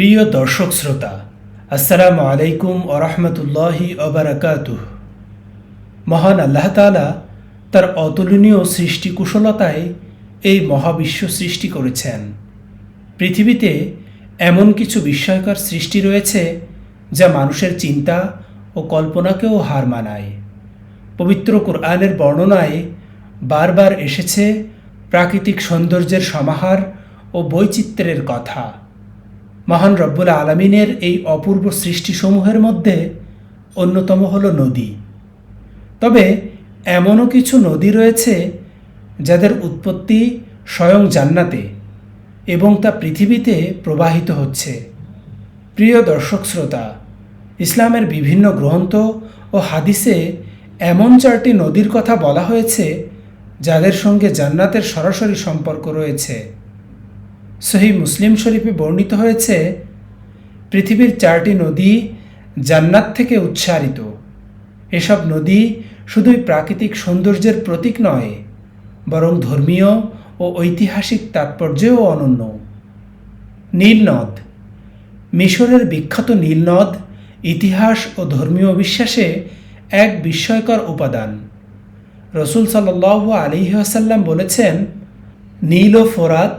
প্রিয় দর্শক শ্রোতা, আসসালামু আলাইকুম ওরহমতুল্লাহি অবরাকাতুহ মহান আল্লাহ তাআলা তার অতুলনীয় সৃষ্টি কুশলতায় এই মহাবিশ্ব সৃষ্টি করেছেন। পৃথিবীতে এমন কিছু বিস্ময়কর সৃষ্টি রয়েছে যা মানুষের চিন্তা ও কল্পনাকেও হার মানায়। পবিত্র কোরআনের বর্ণনায় বারবার এসেছে প্রাকৃতিক সৌন্দর্যের সমাহার ও বৈচিত্র্যের কথা। মহান রব্বুল আলমিনের এই অপূর্ব সৃষ্টিসমূহের মধ্যে অন্যতম হল নদী। তবে এমনও কিছু নদী রয়েছে যাদের উৎপত্তি স্বয়ং জান্নাতে এবং তা পৃথিবীতে প্রবাহিত হচ্ছে। প্রিয় দর্শক শ্রোতা, ইসলামের বিভিন্ন গ্রন্থ ও হাদিসে এমন চারটি নদীর কথা বলা হয়েছে যাদের সঙ্গে জান্নাতের সরাসরি সম্পর্ক রয়েছে। সহি মুসলিম শরীফে বর্ণিত হয়েছে, পৃথিবীর চারটি নদী জান্নাত থেকে উচ্চারিত। এসব নদী শুধুই প্রাকৃতিক সৌন্দর্যের প্রতীক নয়, বরং ধর্মীয় ও ঐতিহাসিক তাৎপর্যেও অনন্য। নীলনদ, মিশরের বিখ্যাত নীলনদ, ইতিহাস ও ধর্মীয় বিশ্বাসে এক বিস্ময়কর উপাদান। রসুল সাল্লাহ আলিহাসাল্লাম বলেছেন, নীল ও ফোরাত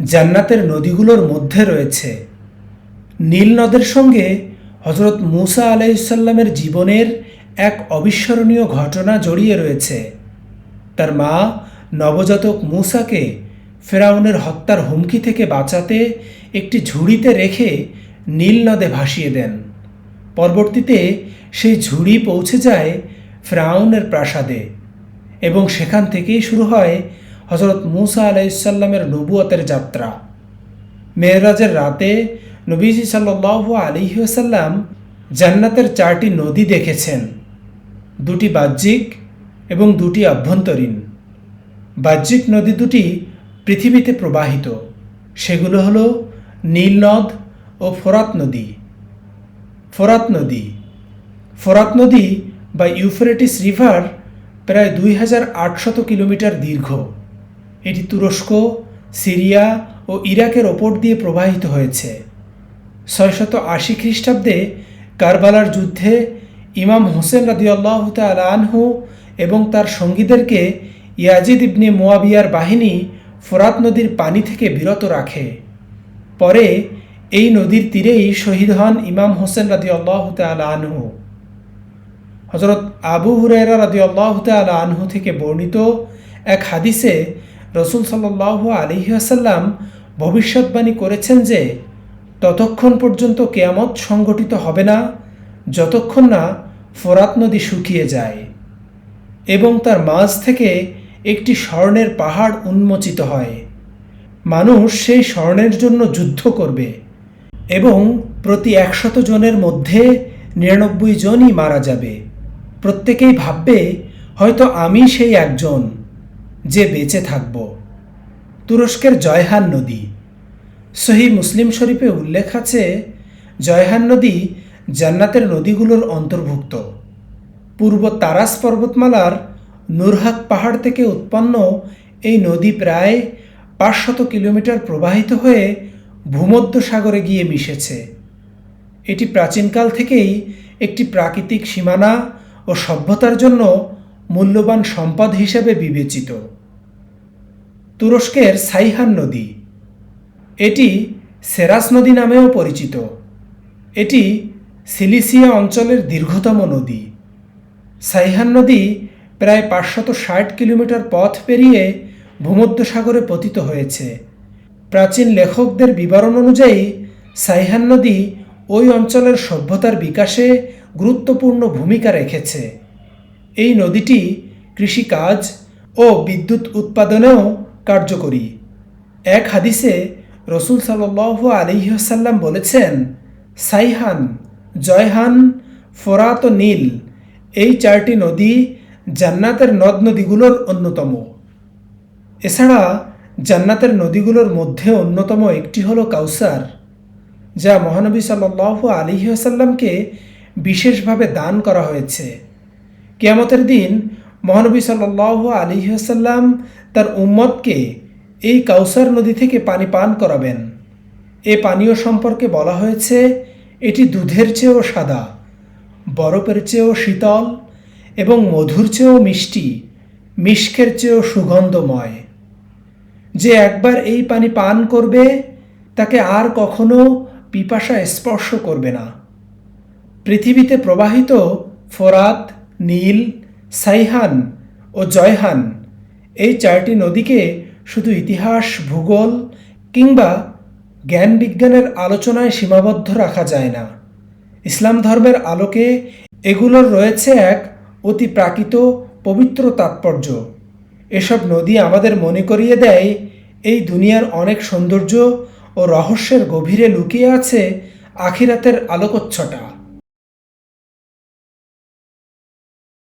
জান্নাতের নদীগুলোর মধ্যে রয়েছে। নীল নদের সঙ্গে হজরত মুসা আলাইসাল্লামের জীবনের এক অবিস্মরণীয় ঘটনা জড়িয়ে রয়েছে। তার মা নবজাতক মুসাকে ফেরাউনের হত্যার হুমকি থেকে বাঁচাতে একটি ঝুড়িতে রেখে নীল নদে ভাসিয়ে দেন। পরবর্তীতে সেই ঝুড়ি পৌঁছে যায় ফেরাউনের প্রাসাদে এবং সেখান থেকেই শুরু হয় হজরত মুসা আলাইসাল্লামের নবুয়তের যাত্রা। মেয়েরাজের রাতে নবীজি সাল্লাহ আলিহাসাল্লাম জান্নাতের চারটি নদী দেখেছেন। দুটি বাহ্যিক এবং দুটি আভ্যন্তরীণ। বাহ্যিক নদী দুটি পৃথিবীতে প্রবাহিত। সেগুলো হল নীলনদ ও ফোরাত নদী। ফোরাত নদী। ফোরাত নদী বা ইউফ্রেটিস রিভার প্রায় দুই হাজার আটশত কিলোমিটার দীর্ঘ। এটি তুরস্ক, সিরিয়া ও ইরাকের ওপর দিয়ে প্রবাহিত হয়েছে। ছয়শত আশি খ্রিস্টাব্দে কারবালার যুদ্ধে ইমাম হোসেন রাদিউল্লাহ আনহু এবং তার সঙ্গীদেরকে ইয়াজিদ ইবনে মোয়াবিয়ার বাহিনী ফোরাত নদীর পানি থেকে বিরত রাখে। পরে এই নদীর তীরেই শহীদ হন ইমাম হোসেন রাদিউল্লাহ আনহু। হজরত আবু হুরেরা রাদিউল্লাহ আনহু থেকে বর্ণিত এক হাদিসে রসুল সাল্লাহ আলিহাসাল্লাম ভবিষ্যৎবাণী করেছেন যে, ততক্ষণ পর্যন্ত কেয়ামত সংগঠিত হবে না, যতক্ষণ না ফোরাত নদী শুকিয়ে যায় এবং তার মাঝ থেকে একটি স্বর্ণের পাহাড় উন্মোচিত হয়। মানুষ সেই স্বর্ণের জন্য যুদ্ধ করবে এবং প্রতি একশত জনের মধ্যে নিরানব্বই জনই মারা যাবে। প্রত্যেকেই ভাববে, হয়তো আমি সেই একজন। যে বেঁচে থাকব। তুরস্কের জয়হান নদী। সহি মুসলিম শরীফে উল্লেখ আছে, জয়হান নদী জান্নাতের নদীগুলোর অন্তর্ভুক্ত। পূর্ব তারাস পর্বতমালার নুরহাক পাহাড় থেকে উৎপন্ন এই নদী প্রায় পাঁচশত কিলোমিটার প্রবাহিত হয়ে ভূমধ্য সাগরে গিয়ে মিশেছে। এটি প্রাচীনকাল থেকেই একটি প্রাকৃতিক সীমানা ও সভ্যতার জন্য মূল্যবান সম্পদ হিসেবে বিবেচিত। তুরস্কের সাইহান নদী। এটি সেরাস নদী নামেও পরিচিত। এটি সিলিসিয়া অঞ্চলের দীর্ঘতম নদী। সাইহান নদী প্রায় পাঁচশত ষাট কিলোমিটার পথ পেরিয়ে ভূমধ্যসাগরে পতিত হয়েছে। প্রাচীন লেখকদের বিবরণ অনুযায়ী, সাইহান নদী ওই অঞ্চলের সভ্যতার বিকাশে গুরুত্বপূর্ণ ভূমিকা রেখেছে। এই নদীটি কৃষিকাজ ও বিদ্যুৎ উৎপাদনেও কার্যকরী। এক হাদিসে রসুল সাল আলিহাসাল্লাম বলেছেন, সাইহান, জয়হান, ফোরাত নীল, এই চারটি নদী জান্নাতের নদ নদীগুলোর অন্যতম। এছাড়া জান্নাতের নদীগুলোর মধ্যে অন্যতম একটি হলো কাউসার, যা মহানবী সাল্লাহ আলিহাসাল্লামকে বিশেষভাবে দান করা হয়েছে। কেয়ামতের দিন মহানবী সাল্লাহ আলিহাসাল্লাম তার উম্মতকে এই কাউসার নদী থেকে পানি পান করাবেন। এ পানীয় সম্পর্কে বলা হয়েছে, এটি দুধের চেয়েও সাদা, বরফের চেয়েও শীতল এবং মধুর চেয়েও মিষ্টি, মিষ্কের চেয়েও সুগন্ধময়। যে একবার এই পানি পান করবে, তাকে আর কখনো পিপাসা স্পর্শ করবে না। পৃথিবীতে প্রবাহিত ফোরাত নীল, সাইহান ও জয়হান। এই চারটি নদীকে শুধু ইতিহাস, ভূগোল কিংবা জ্ঞান বিজ্ঞানের আলোচনায় সীমাবদ্ধ রাখা যায় না। ইসলাম ধর্মের আলোকে এগুলোর রয়েছে এক অতি প্রাকৃত, পবিত্র তাৎপর্য। এসব নদী আমাদের মনে করিয়ে দেয় এই দুনিয়ার অনেক সৌন্দর্য ও রহস্যের গভীরে লুকিয়ে আছে আখিরাতের আলোকচ্ছটা।